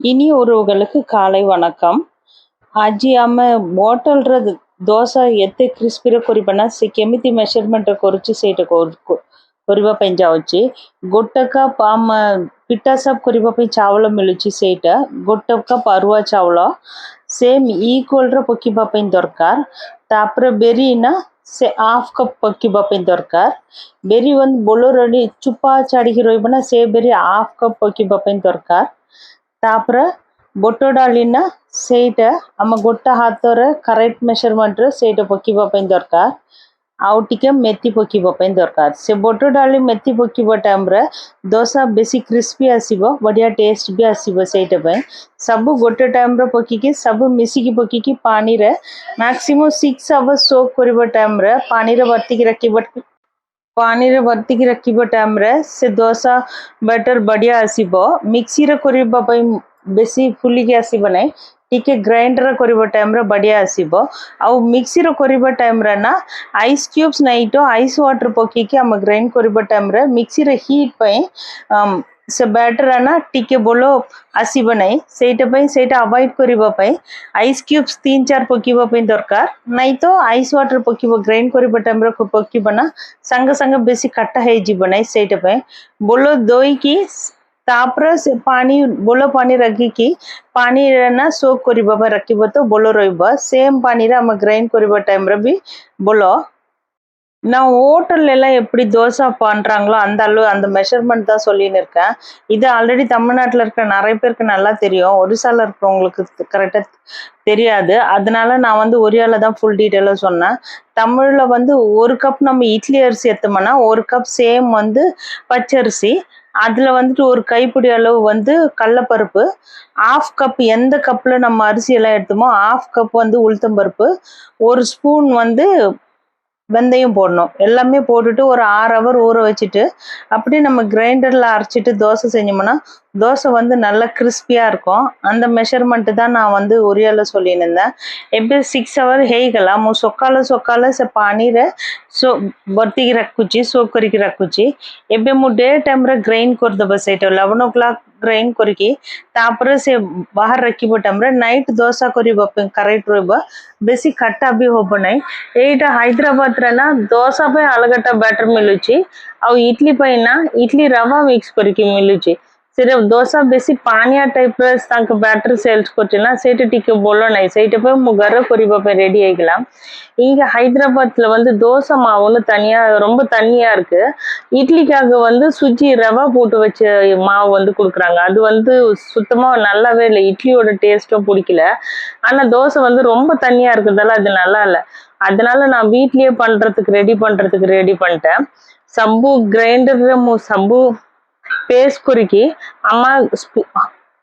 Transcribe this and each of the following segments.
ଇନି ଉରୁଗଲକୁ କାଳை வணக்கம் ଆଜି ଆମେ ବୋଟଲର ଦୋସା ଏତେ କ୍ରିସ୍ପିରେ କରିବା ନା ସେ କେମିତି ମେଜରମେଣ୍ଟ କରୁଛି ସେଇଟା କରିବା ପାଇଁ ଯାଉଛି ଗୋଟେ କପ୍ ଆମ ପିଠା ସବ କରିବା ପାଇଁ ଚାଉଳ ମିଳୁଛି ସେଇଟା ଗୋଟେ କପ୍ ଅରୁଆ ଚାଉଳ ସେମ୍ ଇକ୍ୱାଲର ପକାଇବା ପାଇଁ ଦରକାର ତାପରେ ବେରି ନା ସେ ହାଫ୍ କପ୍ ପକାଇବା ପାଇଁ ଦରକାର ବେରି ಒಂದು ବୋଲରରେ ଚୁପା ଛାଡ଼ିକି ରହିବ ନା ସେ ବେରି ହାଫ୍ କପ୍ ପକାଇବା ପାଇଁ ଦରକାର ତାପରେ ବୁଟ ଡାଲି ନା ସେଇଟା ଆମ ଗୋଟେ ହାତରେ କରେକ୍ଟ ମେଜରମେଣ୍ଟରେ ସେଇଟା ପକାଇବା ପାଇଁ ଦରକାର ଆଉ ଟିକେ ମେଥି ପକାଇବା ପାଇଁ ଦରକାର ସେ ବୁଟ ଡାଲି ମେଥି ପକାଇବା ଟାଇମ୍ରେ ଦୋସା ବେଶୀ କ୍ରିସ୍ପି ଆସିବ ବଢ଼ିଆ ଟେଷ୍ଟ ବି ଆସିବ ସେଇଟା ପାଇଁ ସବୁ ଗୋଟେ ଟାଇମ୍ରେ ପକାଇକି ସବୁ ମିଶିକି ପକାଇକି ପାଣିରେ ମ୍ୟାକ୍ସିମମ୍ ସିକ୍ସ ଆୱାର୍ସ ସୋକ୍ କରିବା ଟାଇମ୍ରେ ପାଣିରେ ଭର୍ତ୍ତିକି ରଖିବା ପାଣିରେ ଭର୍ତ୍ତିକି ରଖିବା ଟାଇମ୍ରେ ସେ ଦୋସା ବେଟର ବଢ଼ିଆ ଆସିବ ମିକ୍ସିରେ କରିବା ପାଇଁ ବେଶୀ ଫୁଲିକି ଆସିବ ନାହିଁ ଟିକେ ଗ୍ରାଇଣ୍ଡର କରିବା ଟାଇମ୍ରେ ବଢ଼ିଆ ଆସିବ ଆଉ ମିକ୍ସିର କରିବା ଟାଇମ୍ରେ ନା ଆଇସ୍ କ୍ୟୁବ୍ସ ନାଇଁ ତ ଆଇସ୍ ୱାଟର ପକାଇକି ଆମେ ଗ୍ରାଇଣ୍ଡ କରିବା ଟାଇମ୍ରେ ମିକ୍ସିର ହିଟ୍ ପାଇଁ ସେ ବ୍ୟାଟର୍ ନା ଟିକେ ବୋଲ ଆସିବ ନାହିଁ ସେଇଟା ପାଇଁ ସେଇଟା ଆଭଏଡ଼ କରିବା ପାଇଁ ଆଇସ୍ କ୍ୟୁବ୍ସ ତିନି ଚାରି ପକାଇବା ପାଇଁ ଦରକାର ନାଇଁ ତ ଆଇସ୍ ୱାଟର୍ ପକାଇବ ଗ୍ରାଇଣ୍ଡ କରିବା ଟାଇମ୍ରେ ପକାଇବ ନା ସାଙ୍ଗେ ସାଙ୍ଗେ ବେଶୀ କାଟା ହେଇଯିବ ନାହିଁ ସେଇଟା ପାଇଁ ବୋଲ ଦୋଇକି ତାପରେ ସେ ପାଣି ବୋଲ ପାଣି ରଖିକି ପାଣିରେ ନା ସୋକ୍ କରିବା ପାଇଁ ରଖିବ ତ ବୋଲ ରହିବ ସେମ୍ ପାଣିରେ ଆମେ ଗ୍ରାଇଣ୍ଡ କରିବା ଟାଇମ୍ରେ ବି ବୋଲ நான் ஹோட்டல்ல எல்லாம் எப்படி தோசை பண்றாங்களோ அந்த அளவு அந்த மெஷர்மெண்ட் தான் சொல்லின்னு இருக்கேன். இது ஆல்ரெடி தமிழ்நாட்டில் இருக்கிற நிறைய பேருக்கு நல்லா தெரியும். ஒரிசால இருக்கிறவங்களுக்கு கரெக்டாக தெரியாது. அதனால நான் வந்து ஒரியால தான் ஃபுல் டீட்டெயிலாக சொன்னேன். தமிழில் வந்து ஒரு கப் நம்ம இட்லி அரிசி எடுத்தோம்னா ஒரு கப் சேம் வந்து பச்சரிசி. அதில் வந்துட்டு ஒரு கைப்பிடி அளவு வந்து கடலப்பருப்பு. ஆஃப் கப் எந்த கப்பில் நம்ம அரிசி எல்லாம் எடுத்தோமோ ஆஃப் கப் வந்து உளுத்தம்பருப்பு. ஒரு ஸ்பூன் வந்து வெந்தயம் போடணும். எல்லாமே போட்டுட்டு ஒரு ஆறு ஹவர் ஊற வச்சுட்டு அப்படியே நம்ம கிரைண்டரில் அரைச்சிட்டு தோசை செஞ்சோம்னா தோசை வந்து நல்லா கிறிஸ்பியாக இருக்கும் அந்த மெஷர்மெண்ட்டு தான் நான் வந்து உரியால சொல்லியிருந்தேன் எப்படி ಸಿಕ್ಸ್ ಅವರ್ ಹೇಗಲ್ಲ ಮು ಸೊಕ್ಕಾಲ ಸೊಕ್ಕಾಲ ಸ್ವಲ್ಪ ಪಾನಿರೆ ಸೊ ಬರ್ತಿಗೆ ರಕ್ಕುಚಿ ಸೋಕರಿಗೆ ರಕ್ಕುಚಿ ಎಬ್ಬೆ ಮು ಡೇ ಟೈಮ್ರೆ ಗ್ರೈಂಡ್ ಕೊರ್ದ ಬಸೈಟವ್ ಲೆವೆನ್ ಓ ಕ್ಲಾಕ್ ಗ್ರೈಂಡ್ ಕೊರಿಕಿ ತಾಪರೆ ಸೆ ಬಾಹರ್ ರಕ್ಕಿಬಿಟ್ಟಮ್ರೆ ನೈಟ್ ದೋಸೆ ಕೊರಿ ಬಪ್ಪ ಕರೆಕ್ಟ್ ರೋಯ್ಬ ಬೆಸಿ ಕಟ್ಟ ಬಿ ಹೋಬನೈ ಏಟ ಹೈದ್ರಾಬಾದ್ರೆಲ್ಲ ದೋಸೆ ಪೈ ಅಲಗಟ್ಟ ಬ್ಯಾಟರ್ ಮಿಲುಚಿ ಅವು ಇಡ್ಲಿ ಪೈನ ಇಡ್ಲಿ ರವಾ ಮಿಕ್ಸ್ ಕೊರಿಕಿ ಮಿಲುಚಿ ଇଡଲି ରବା ମିକ୍ସ କରିକି ମିଳୁଛି ସେଟା ଦୋସା ବେଶୀ ପାଣିଆ ଟାଇପ୍ର ତାଙ୍କ ବ୍ୟାଟର ସେଲ୍ସ କରୁଛି ନା ସେଇଟା ଟିକେ ଭଲ ନାହିଁ ସେଇଟା ପାଇଁ ମୁଁ ଘରେ କରିବା ପାଇଁ ரெடி ஆகிக்கலாம் இங்கே ஹைதராபாத்தில் வந்து தோசை மாவுன்னு தனியாக ரொம்ப தண்ணியாக இருக்குது இட்லிக்காக வந்து சுஜி ரவா போட்டு வச்ச மாவு வந்து கொடுக்குறாங்க அது வந்து சுத்தமாக நல்லாவே இல்லை இட்லியோட டேஸ்ட்டும் பிடிக்கல ஆனால் தோசை வந்து ரொம்ப தண்ணியாக இருக்கிறதால அது நல்லா இல்லை அதனால நான் வீட்லேயே பண்ணுறதுக்கு ரெடி பண்ணுறதுக்கு ரெடி பண்ணிட்டேன் சம்பு கிரைண்டர் சம்பு ପେଷ୍ଟ କରିକି ଆମ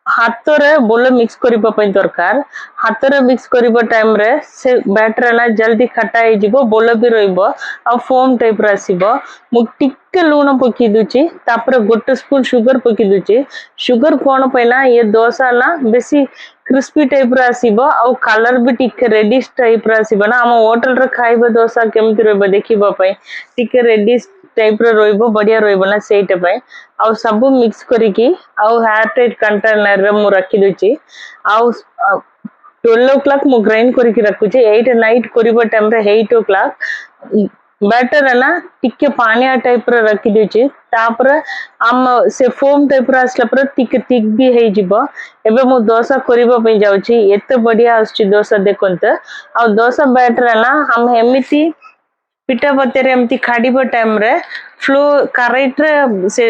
ହାତରେ ଭଲ ମିକ୍ସ କରିବା ପାଇଁ ଦରକାର ହାତରେ ମିକ୍ସ କରିବା ଟାଇମ୍ରେ ସେ ବ୍ୟାଟର ନା ଜଲ୍ଦି ଖଟା ହେଇଯିବ ଭଲ ବି ରହିବ ଆଉ ଫୋମ୍ ଟାଇପ୍ର ଆସିବ ମୁଁ ଟିକେ ଲୁଣ ପକେଇ ଦଉଛି ତାପରେ ଗୋଟେ ସ୍ପୁନ୍ ସୁଗର ପକେଇ ଦଉଛି ସୁଗର କ'ଣ ପାଇଁ ନା ଇଏ ଦୋସା ନା ବେଶୀ କ୍ରିସ୍ପି ଟାଇପ୍ର ଆସିବ ଆଉ କଲର୍ ବି ଟିକେ ରେଡିସ୍ ଟାଇପ୍ର ଆସିବ ନା ଆମ ହୋଟେଲରେ ଖାଇବା ଦୋସା କେମିତି ରହିବ ଦେଖିବା ପାଇଁ ଟିକେ ରେଡିସ୍ ଟାଇପ୍ର ରହିବ ବଢ଼ିଆ ରହିବ ନା ସେଇଟା ପାଇଁ ଆଉ ସବୁ ମିକ୍ସ କରିକି ଆଉ ହେୟାର ଟାଇଟ୍ କଣ୍ଟେନର୍ରେ ମୁଁ ରଖିଦେଉଛି ଆଉ ଟୁଏଲ୍ଭ ଓ କ୍ଲକ୍ ମୁଁ ଗ୍ରାଇଣ୍ଡ କରିକି ରଖୁଛି ଏଇଟ୍ ନାଇଟ୍ କରିବା ଟାଇମ୍ରେ ଏଇଟ୍ ଓ କ୍ଲକ୍ ବ୍ୟାଟର ନା ଟିକେ ପାଣିଆ ଟାଇପ୍ର ରଖିଦେଉଛି ତାପରେ ଆମ ସେ ଫୋମ୍ ଟାଇପ୍ର ଆସିଲା ପରେ ଟିକେ ଥିକ୍ ବି ହେଇଯିବ। ଏବେ ମୁଁ ଦୋସା କରିବା ପାଇଁ ଯାଉଛି ଏତେ ବଢ଼ିଆ ଆସୁଛି ଦୋସା ଦେଖନ୍ତୁ। ଆଉ ଦୋସା ବ୍ୟାଟର ନା ଆମେ ଏମିତି ପିଠା ପତିରେ ଏମିତି ଖାଡ଼ିବା ଟାଇମ୍ରେ ଫ୍ଲୋ କରେକ୍ଟରେ ସେ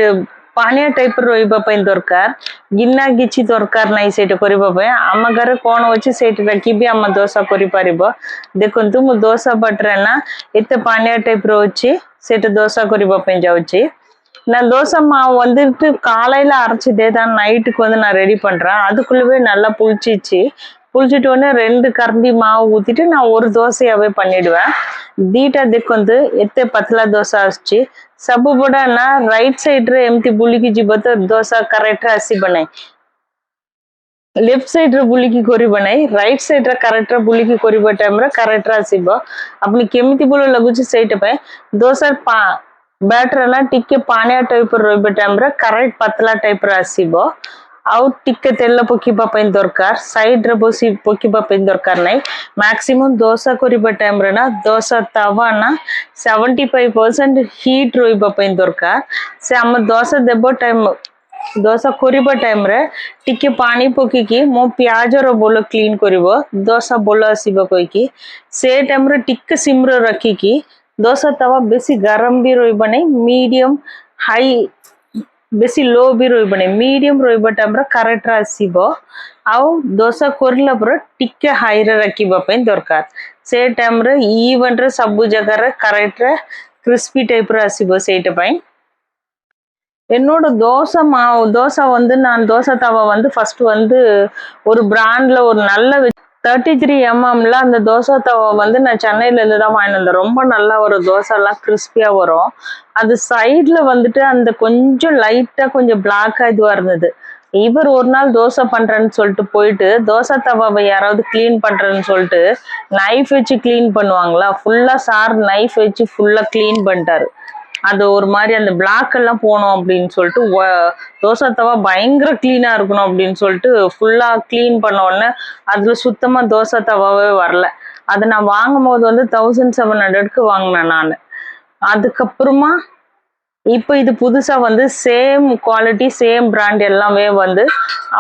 ପାଣିଆ ଟାଇପ୍ର ରହିବା ପାଇଁ ଦରକାର ଗିନା କିଛି ଦରକାର ନାହିଁ ସେଇଟା କରିବା ପାଇଁ ଆମ ଘରେ କ'ଣ ଅଛି ସେଇଟା ରଖିବି ଆମ ଦୋସା କରିପାରିବ ଦେଖନ୍ତୁ ମୁଁ ଦୋସା ବଟରେ ନା எத்த பானியா டைப்ல வச்சு சேர்த்து தோசை குறிப்பா பெஞ்சாச்சு நான் தோசை மாவு வந்துட்டு காலையில அரைச்சதே தான் நைட்டுக்கு வந்து நான் ரெடி பண்றேன் அதுக்குள்ளவே நல்லா புளிச்சிச்சு புளிச்சிட்டோன்னே ரெண்டு கரண்டி மாவு ஊற்றிட்டு நான் ஒரு தோசையாகவே பண்ணிவிடுவேன் தீட்டா ದಿಕ್ಕೊಂದು ಎತ್ತೆ ಪತ್ಲಾ ದೋಸೆ ಹಚ್ಚಿ ಸಬ್ಬು ಬುಡನ ರೈಟ್ ಸೈಡ್ ರೇ ಎಮ್ತಿ ಬುಲಿಕಿ ಜಿಬತ ದೋಸೆ ಕರೆಕ್ಟ್ ಹಸಿ ಬಣೈ লেফট সাইড্রে বুলিকি করবে না রাইট সাইড্রে কারেক্টরে বুলিকি করবে টাইমরে কারেক্টরে আসব আপনি কেমিতি বলে লাগুছে সেইটা পাই দোসার পা ব্যাটরনা টিকে পানিয়া টাইপর রইবে টাইমরে কারেক্ট পাতলা টাইপর আসব ଆଉ ଟିକେ ତେଲ ପକେଇବା ପାଇଁ ଦରକାର ସାଇଡରେ ବସି ପକେଇବା ପାଇଁ ଦରକାର ନାହିଁ ମ୍ୟାକ୍ସିମମ୍ ଦୋସା କରିବା ଟାଇମରେ ନା ଦୋସା ତାୱା ନା ସେଭେଣ୍ଟି ଫାଇଭ ପରସେଣ୍ଟ ହିଟ୍ ରହିବା ପାଇଁ ଦରକାର ସେ ଆମ ଦୋସା ଦେବ ଟାଇମ ଦୋସା କରିବା ଟାଇମରେ ଟିକେ ପାଣି ପକେଇକି ମୋ ପିଆଜର ବୋଲ କ୍ଲିନ୍ କରିବ ଦୋସା ବୋଲ ଆସିବ କହିକି ସେ ଟାଇମରେ ଟିକେ ସିମରେ ରଖିକି ଦୋସା ତାୱା ବେଶୀ ଗରମ ବି ରହିବ ନାହିଁ ମିଡ଼ିୟମ୍ ହାଇ ବେଶୀ ଲୋ ବି ରହିବନି ମିଡିୟମ ରହିବାଟା ଆମର କାରେକ୍ଟର ଆସିବ ଆଉ ଦୋସା କରିଲା ପରେ ଟିକେ ହାଇରେ ରଖିବା ପାଇଁ ଦରକାର ସେ ଟାଇମ୍ରେ ଇଭେଣ୍ଟରେ ସବୁ ଜାଗାରେ କାରେକ୍ଟରେ କ୍ରିସ୍ପି ଟାଇପ୍ର ଆସିବ ସେଇଟା என்னோட தோசை மா தோசை வந்து நான் தோசை தவா வந்து ஃபஸ்ட்டு வந்து ஒரு பிராண்டில் ஒரு நல்ல தேர்ட்டி த்ரீ எம்எம்ல அந்த தோசை தவா வந்து நான் சென்னையில இருந்து தான் வாங்கிட்டு வந்தேன் ரொம்ப நல்லா வரும் தோசை எல்லாம் கிறிஸ்பியா வரும். அது சைட்ல வந்துட்டு அந்த கொஞ்சம் லைட்டா கொஞ்சம் பிளாக்கா இதுவா இருந்தது. இவர் ஒரு நாள் தோசை பண்றேன்னு சொல்லிட்டு போயிட்டு தோசை தவாவை யாராவது க்ளீன் பண்றேன்னு சொல்லிட்டு நைஃப் வச்சு க்ளீன் பண்ணுவாங்களா? ஃபுல்லா சார் நைஃப் வச்சு ஃபுல்லா க்ளீன் பண்ணிட்டாரு. அது ஒரு மாதிரி அந்த பிளாக் எல்லாம் போனோம் அப்படின்னு சொல்லிட்டு தோசை தவா பயங்கர க்ளீனாக இருக்கணும் அப்படின்னு சொல்லிட்டு ஃபுல்லாக க்ளீன் பண்ண உடனே அதில் சுத்தமாக தோசை தவாவே வரல. அதை நான் வாங்கும் போது வந்து தௌசண்ட் செவன் ஹண்ட்ரட்க்கு வாங்கினேன் நான். அதுக்கப்புறமா இப்போ இது புதுசாக வந்து சேம் குவாலிட்டி சேம் பிராண்ட் எல்லாமே வந்து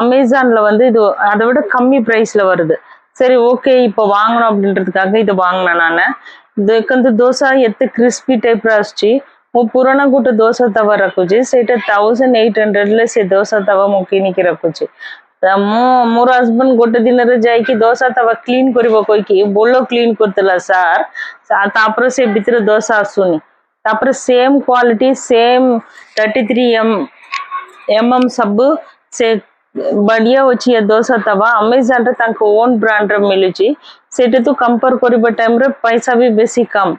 அமேசானில் வந்து இது அதை விட கம்மி ப்ரைஸில் வருது. சரி ஓகே இப்போ வாங்கணும் அப்படின்றதுக்காக இதை வாங்கினேன் நான். இதுக்கு வந்து தோசை எத்து கிறிஸ்பி டைப் இருந்துச்சு. ପୁରୁଣା ଗୋଟେ ଦୋସା ତାୱା ରଖୁଛି ସେଇଟା ଥାଉଜେଣ୍ଡ ଏଇଟ ହଣ୍ଡ୍ରେଡରେ ସେ ଦୋସା ତାୱା ମୁଁ କିଣିକି ରଖୁଛି ତା ମୁଁ ମୋର ହଜବେଣ୍ଡ ଗୋଟେ ଦିନରେ ଯାଇକି ଦୋସା ତାୱା କ୍ଲିନ୍ କରିବ କହିକି ବୋଲ କ୍ଲିନ୍ କରିଥିଲା ସାର୍ ତାପରେ ସେ ଭିତରେ ଦୋସା ଆସୁନି ତାପରେ same quality same thirty three M M M ସବୁ ସେ ବଢିଆ ଅଛି ଏ ଦୋସା ତାୱା ଆମେଜନରେ ତାଙ୍କ ଓନ୍ ବ୍ରାଣ୍ଡର ମିଳୁଛି ସେଇଟା ତୁ କମ୍ପେୟାର କରିବା ଟାଇମରେ ପଇସା ବି ବେଶୀ କମ୍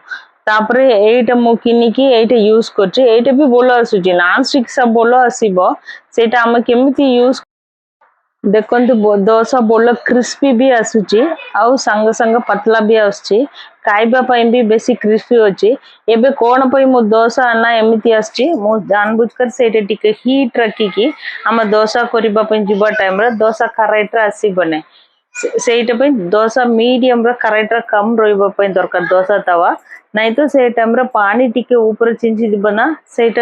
ତାପରେ ଏଇଟା ମୁଁ କିଣିକି ଏଇଟା ୟୁଜ୍ କରୁଛି ଏଇଟା ବି ଭଲ ଆସୁଛି ନନ୍ ଷ୍ଟିକ୍ ସବୁ ଭଲ ଆସିବ ସେଇଟା ଆମେ କେମିତି ୟୁଜ୍ ଦେଖନ୍ତୁ ବୋ- ଦୋସା ଭଲ କ୍ରିସ୍ପି ବି ଆସୁଛି ଆଉ ସାଙ୍ଗେ ସାଙ୍ଗେ ପତଲା ବି ଆସୁଛି ଖାଇବା ପାଇଁ ବି ବେଶୀ କ୍ରିସ୍ପି ଅଛି ଏବେ କଣ ପାଇଁ ମୋ ଦୋସା ନା ଏମିତି ଆସିଛି ମୁଁ ଜାଣବୁଝକର ସେଇଟା ଟିକେ ହିଟ୍ ରଖିକି ଆମେ ଦୋସା କରିବା ପାଇଁ ଯିବା ଟାଇମରେ ଦୋସା କରେକ୍ଟରେ ଆସିବନି ସେ- ସେଇଟା ପାଇଁ ଦୋସା ମିଡ଼ିୟମର କରେକ୍ଟର କମ୍ ରହିବା ପାଇଁ ଦରକାର ଦୋସା ତାୱା नहीं तो सेठ हमरा पानी टिके ऊपर चिंची दिबना सेठ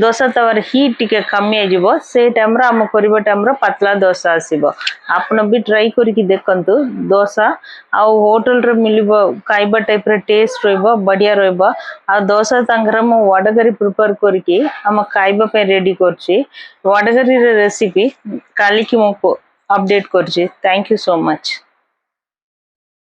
दोसा तवर ही टिके कमी आजिबो सेठ हमरा हम करबो हमरा पतला दोसा आसीबो आपन भी ट्राई करके देखंतु दोसा आ होटल रे मिलिबो काइबा टाइप रे टेस्ट रहबो बढ़िया रहबो आ दोसा तांगरा हम वडगरी प्रिपेयर करके हम काइबा पे रेडी करछी वडगरी रे रेसिपी काली की मको अपडेट करछी थैंक यू सो मच